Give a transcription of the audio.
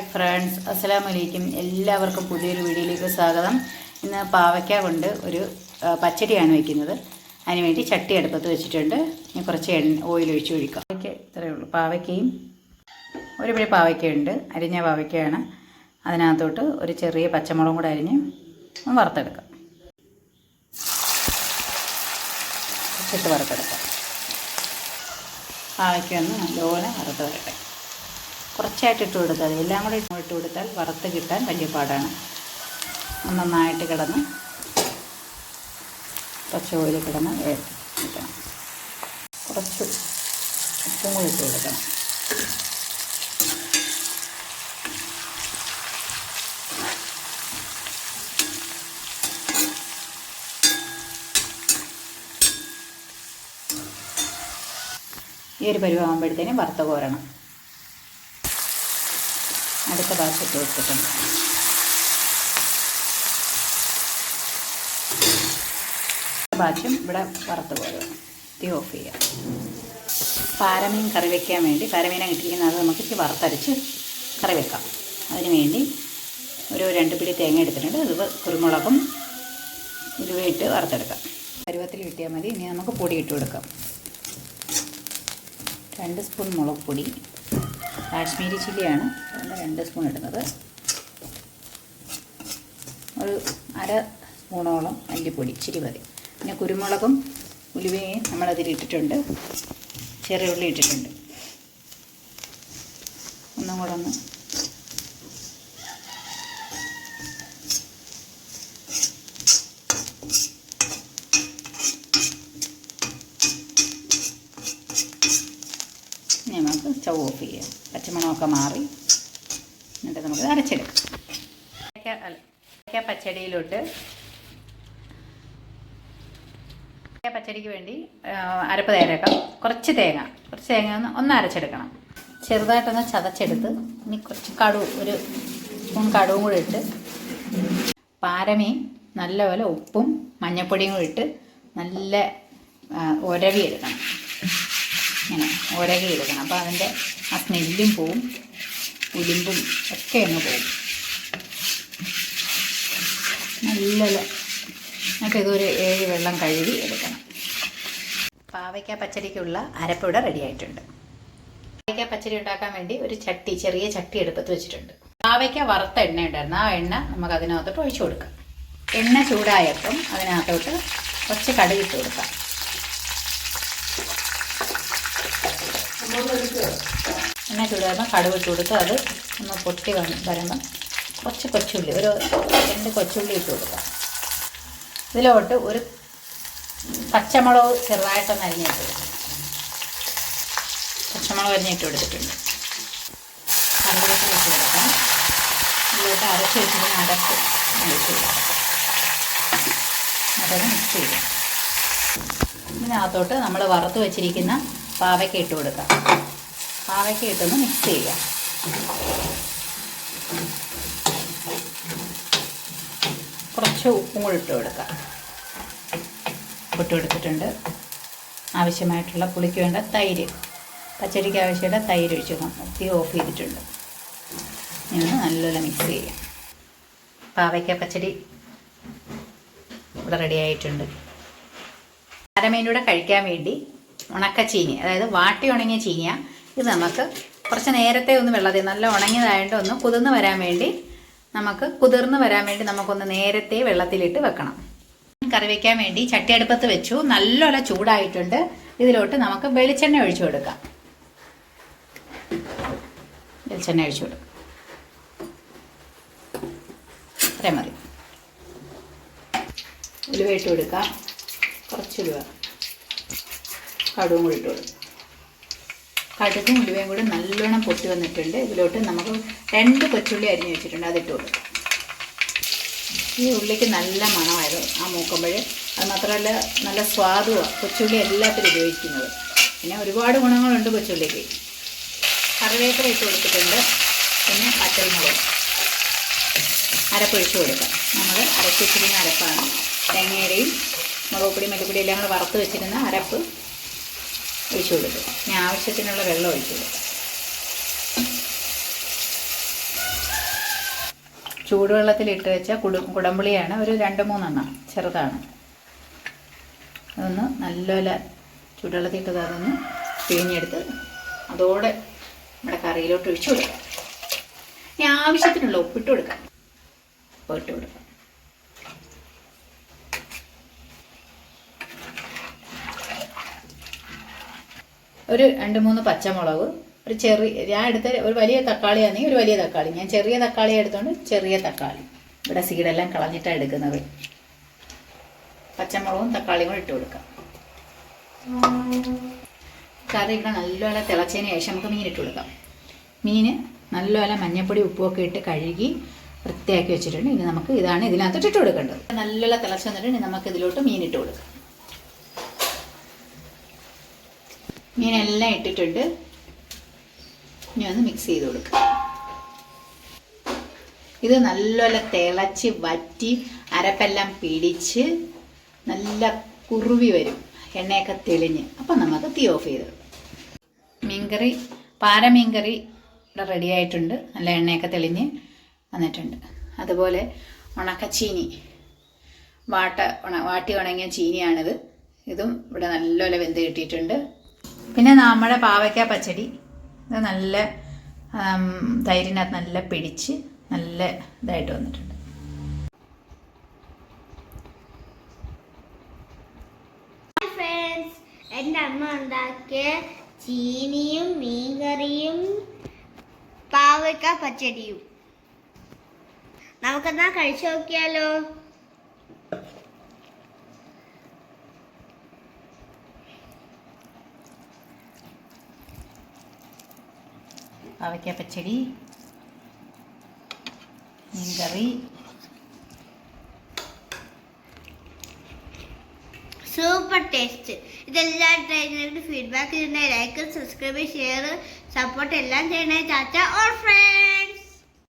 Hi friends അസ്സാം വലൈക്കും എല്ലാവർക്കും പുതിയൊരു വീഡിയോയിലേക്ക് സ്വാഗതം. ഇന്ന് പാവയ്ക്ക കൊണ്ട് ഒരു പച്ചടിയാണ് വയ്ക്കുന്നത് അതിനുവേണ്ടി ചട്ടി അടുപ്പത്ത് വെച്ചിട്ടുണ്ട്. ഞാൻ കുറച്ച് ഓയിൽ ഒഴിച്ച് ഒഴിക്കാം. പാവയ്ക്ക ഇത്രയേ ഉള്ളൂ. പാവയ്ക്കയും ഒരു പിടി പാവയ്ക്കയുണ്ട്. അരിഞ്ഞ പാവയ്ക്കയാണ്. അതിനകത്തോട്ട് ഒരു ചെറിയ പച്ചമുളകും കൂടെ അരിഞ്ഞ് ഒന്ന് വറുത്തെടുക്കാം. ഇട്ട് വറുത്തെടുക്കാം. പാവയ്ക്ക ഒന്ന് നല്ലപോലെ വറുത്ത് വരട്ടെ. കുറച്ചായിട്ട് ഇട്ട് കൊടുത്താൽ മതി. എല്ലാം കൂടെ ഇട്ട് കൊടുത്താൽ വറുത്ത് കിട്ടാൻ വലിയ പാടാണ്. നന്നായിട്ട് കിടന്ന് കുറച്ച് ഓയിൽ കിടന്ന് കിട്ടണം കുറച്ച് ഉപ്പും കൂടി ഇട്ട് കൊടുക്കണം. ഈ ഒരു പരുവാകുമ്പോഴത്തേനും വറുത്ത് കോരണം. അടുത്ത ബാച്ച് ഇട്ട് കൊടുത്തിട്ടുണ്ട് ഇവിടെ വറുത്ത് പോരുക തീ ഓഫ് ചെയ്യാം. പാരമീൻ കറി വയ്ക്കാൻ വേണ്ടി പാരമീനെ കിട്ടിയിരിക്കുന്നത് അത് നമുക്ക് ഇച്ചിരി വറുത്തരച്ച് കറി വെക്കാം. അതിന് വേണ്ടി ഒരു രണ്ട് പിടി തേങ്ങ എടുത്തിട്ടുണ്ട്. അത് കുരുമുളകും ഉലുവയിട്ട് വറുത്തെടുക്കാം. പരുവത്തിൽ കിട്ടിയാൽ മതി. ഇനി നമുക്ക് പൊടി ഇട്ട് കൊടുക്കാം. രണ്ട് സ്പൂൺ മുളക് പൊടി. കാശ്മീരി ചില്ലിയാണ്. രണ്ട് സ്പൂൺ ഇടുന്നത്. ഒരു അര സ്പൂണോളം മല്ലിപ്പൊടി ഇച്ചിരി മതി പിന്നെ കുരുമുളകും ഉലുവയും നമ്മളതിൽ ഇട്ടിട്ടുണ്ട്. ചെറിയ ഉള്ളി ഇട്ടിട്ടുണ്ട്. ഒന്നും കൂടെ ഒന്ന് ചവ് ഓഫ് ചെയ്യാം. പച്ചമണമൊക്കെ മാറി. എന്നിട്ട് നമുക്ക് അരച്ചെടുക്കാം. പച്ചടിയിലോട്ട് പച്ചടിക്ക് വേണ്ടി അരപ്പ് തേരക്കാം കുറച്ച് തേങ്ങ കുറച്ച് തേങ്ങ ഒന്ന് ഒന്ന് അരച്ചെടുക്കണം. ചെറുതായിട്ടൊന്ന് ചതച്ചെടുത്ത് ഇനി കുറച്ച് കടു ഒരു സ്പൂൺ കടുവും കൂടി ഇട്ട് പാരമേ നല്ലപോലെ ഉപ്പും മഞ്ഞപ്പൊടിയും കൂടി ഇട്ട് നല്ല ആ, ഉരവി എടുക്കണം ഇങ്ങനെ ഉരകി എടുക്കണം അപ്പോൾ അതിന്റെ ആ സ്മെല്ലും പോവും. ഉലിമ്പും ഒക്കെ അങ്ങ് പോകും. നല്ല നമുക്ക് ഇതൊരു ഏഴ് വെള്ളം കഴുകി എടുക്കണം. പാവയ്ക്ക പച്ചടിക്കുള്ള അരപ്പിവിടെ റെഡി ആയിട്ടുണ്ട്. പാവയ്ക്ക പച്ചരി ഉണ്ടാക്കാൻ വേണ്ടി ഒരു ചട്ടി ചെറിയ ചട്ടി എടുപ്പത്ത് വെച്ചിട്ടുണ്ട്. പാവയ്ക്ക വറുത്ത എണ്ണ ഉണ്ടായിരുന്നു. ആ എണ്ണ നമുക്ക് അതിനകത്തോട്ട് ഒഴിച്ചു കൊടുക്കാം. എണ്ണ ചൂടായപ്പം അതിനകത്തോട്ട് കുറച്ച് കടുകിട്ട് കൊടുക്കാം. എണ്ണ ചൂടാകുമ്പോൾ കടുക് ഇട്ട് കൊടുത്ത് അത് ഒന്ന് പൊട്ടി വരുമ്പം കുറച്ച് കൊച്ചുള്ളി ഒരു രണ്ട് കൊച്ചുള്ളി ഇട്ട് കൊടുക്കാം. ഇതിലോട്ട് ഒരു പച്ചമുളക് ചെറുതായിട്ടൊന്ന് അരിഞ്ഞിട്ട് കൊടുക്കാം. പച്ചമുളക് അരിഞ്ഞിട്ട് കൊടുത്തിട്ടുണ്ട്. കറിവേപ്പില ഇട്ട് കൊടുക്കാം. ഇതിലോട്ട് അരച്ച് വെച്ചിട്ട് അരച്ച് ഒഴിച്ച് കൊടുക്കാം. അതൊന്ന് മിക്സ് ചെയ്യാം ഇതിനകത്തോട്ട് നമ്മൾ വറുത്ത് വെച്ചിരിക്കുന്ന പാവയ്ക്ക ഇട്ട് കൊടുക്കാം. പാവയ്ക്ക ഇട്ടൊന്ന് മിക്സ് ചെയ്യുക കുറച്ച് ഉപ്പും കൂടി ഇട്ട് കൊടുക്കാം. ഇട്ട് കൊടുത്തിട്ടുണ്ട്. ആവശ്യമായിട്ടുള്ള പുളിക്ക് വേണ്ട തൈര്. പച്ചരിക്ക് ആവശ്യമുള്ള തൈര് ഒഴിച്ച്. തീ ഓഫ് ചെയ്തിട്ടുണ്ട്. ഇനി നല്ലപോലെ മിക്സ് ചെയ്യാം. പാവയ്ക്ക പച്ചടി ഇവിടെ റെഡി ആയിട്ടുണ്ട്. അരമേനൂടെ കഴിക്കാൻ വേണ്ടി ഉണക്ക ചീനി അതായത് വാട്ടി ഉണങ്ങിയ ചീനിയ. ഇത് നമുക്ക് കുറച്ച് നേരത്തെ ഒന്ന് വെള്ളത്തിൽ നല്ല ഉണങ്ങിയതായിട്ട് ഒന്ന് കുതിർന്ന് വരാൻ വേണ്ടി നമുക്ക് കുതിർന്ന് വരാൻ വേണ്ടി നമുക്കൊന്ന് നേരത്തെ വെള്ളത്തിലിട്ട് വെക്കണം. കറി വയ്ക്കാൻ വേണ്ടി ചട്ടിയടുപ്പത്ത് വെച്ചു. നല്ലോല ചൂടായിട്ടുണ്ട്. ഇതിലോട്ട് നമുക്ക് വെളിച്ചെണ്ണ ഒഴിച്ചു കൊടുക്കാം. വെളിച്ചെണ്ണ ഒഴിച്ചു കൊടുക്കാം. മതി. ഉലുവയിട്ട് കൊടുക്കാം. കുറച്ച് ഉലുവ. കടുവും കൂടി ഇട്ട് കൊടുക്കാം. കടുകും ഉലുവയും കൂടി നല്ലോണം പൊട്ടി വന്നിട്ടുണ്ട്. ഇതിലോട്ട് നമുക്ക് രണ്ട് കൊച്ചുള്ളി അരിഞ്ഞ് വെച്ചിട്ടുണ്ട്. അതിട്ട് കൊടുക്കും. ഈ ഉള്ളിക്ക് നല്ല മണമായിരുന്നു. ആ മൂക്കുമ്പോൾ അത് മാത്രമല്ല നല്ല സ്വാദുമാണ് കൊച്ചുള്ളി എല്ലാത്തിലും ഉപയോഗിക്കുന്നത്. പിന്നെ ഒരുപാട് ഗുണങ്ങളുണ്ട് കൊച്ചുള്ളിക്ക്. കറിവേപ്പില ഇട്ട് കൊടുത്തിട്ടുണ്ട്. പിന്നെ പച്ചമുളക്. അരപ്പൊഴിച്ച് കൊടുക്കാം. നമ്മൾ അരച്ചിരിക്കുന്ന അരപ്പാണ്. തേങ്ങയുടെയും മുളക് പൊടി മല്ലിപ്പൊടി എല്ലാം കൂടെ വറുത്ത് വെച്ചിരുന്ന അരപ്പ് ഒഴിച്ചു കൊടുക്കുക. ഇനി ആവശ്യത്തിനുള്ള വെള്ളം ഒഴിച്ചു കൊടുക്കുക. ചൂടുവെള്ളത്തിൽ ഇട്ട് വെച്ച കുടു കുടംപുളിയാണ് ഒരു രണ്ട് മൂന്നെണ്ണം ചെറുതാണ്. അതൊന്ന് നല്ലപോലെ ചൂടുവെള്ളത്തിൽ ഇട്ടത് അതൊന്ന് പിഴിഞ്ഞെടുത്ത് അതോടെ നമ്മുടെ കറിയിലോട്ട് ഒഴിച്ചു കൊടുക്കാം ഇനി ആവശ്യത്തിനുള്ള ഉപ്പിട്ട് കൊടുക്കാം ഉപ്പിട്ട് കൊടുക്കാം ഒരു രണ്ട് മൂന്ന് പച്ചമുളക് ഒരു ചെറിയ ഞാൻ എടുത്ത ഒരു വലിയ തക്കാളി ആണെങ്കിൽ ഒരു വലിയ തക്കാളി. ഞാൻ ചെറിയ തക്കാളി എടുത്തോണ്ട് ചെറിയ തക്കാളി. ഇവിടെ സീഡെല്ലാം കളഞ്ഞിട്ടാണ് എടുക്കുന്നത്. പച്ചമുളകും തക്കാളിയും കൂടെ ഇട്ട് കൊടുക്കാം. കറി ഇവിടെ നല്ലപോലെ തിളച്ചതിന് ശേഷം നമുക്ക് മീൻ ഇട്ട് കൊടുക്കാം. മീൻ നല്ലപോലെ മഞ്ഞപ്പൊടി ഉപ്പുമൊക്കെ ഇട്ട് കഴുകി വൃത്തിയാക്കി വെച്ചിട്ടുണ്ട്. ഇനി നമുക്ക് ഇതാണ് ഇതിനകത്തോട്ട് ഇട്ട് കൊടുക്കേണ്ടത്. നല്ലപോലെ തിളച്ച് വന്നിട്ടുണ്ട്. നമുക്ക് ഇതിലോട്ട് മീൻ ഇട്ട് കൊടുക്കാം. മീനെല്ലാം ഇട്ടിട്ടുണ്ട്. ഞാൻ ഒന്ന് മിക്സ് ചെയ്ത് കൊടുക്കുക ഇത് നല്ലപോലെ തിളച്ച് വറ്റി അരപ്പെല്ലാം പിടിച്ച് നല്ല കുറുവി വരും. എണ്ണയൊക്കെ തെളിഞ്ഞ്. അപ്പം നമുക്ക് തീ ഓഫ് ചെയ്ത്. മീൻകറി പാര മീൻകറി ഇവിടെ റെഡി ആയിട്ടുണ്ട്. നല്ല എണ്ണയൊക്കെ തെളിഞ്ഞ് വന്നിട്ടുണ്ട്. അതുപോലെ ഉണക്കച്ചീനി. വാട്ട ഉണ വാട്ടി ഉണങ്ങിയ ചീനിയാണിത്. ഇതും ഇവിടെ നല്ലപോലെ വെന്ത് കിട്ടിയിട്ടുണ്ട്. പിന്നെ നമ്മുടെ പാവയ്ക്ക പച്ചടി. ഇത് നല്ല തൈരിനകത്ത് നല്ല പിടിച്ച് നല്ല ഇതായിട്ട് വന്നിട്ടുണ്ട്. എന്റെ അമ്മ ഉണ്ടാക്കിയ ചീനിയും മീൻകറിയും പാവയ്ക്ക പച്ചടിയും. നമുക്കെന്നാ കഴിച്ചു നോക്കിയാലോ? പാവയ്ക്ക പച്ചടി മീൻകറി. സൂപ്പർ ടേസ്റ്റ് ഇതെല്ലാം ചെയ്തിട്ട് ഫീഡ്ബാക്ക് ചെയ്യണേ ലൈക്ക് സബ്സ്ക്രൈബ് ഷെയർ സപ്പോർട്ട് എല്ലാം ചെയ്യണേ ചാച്ച ഓർ ഫ്രണ്ട്സ്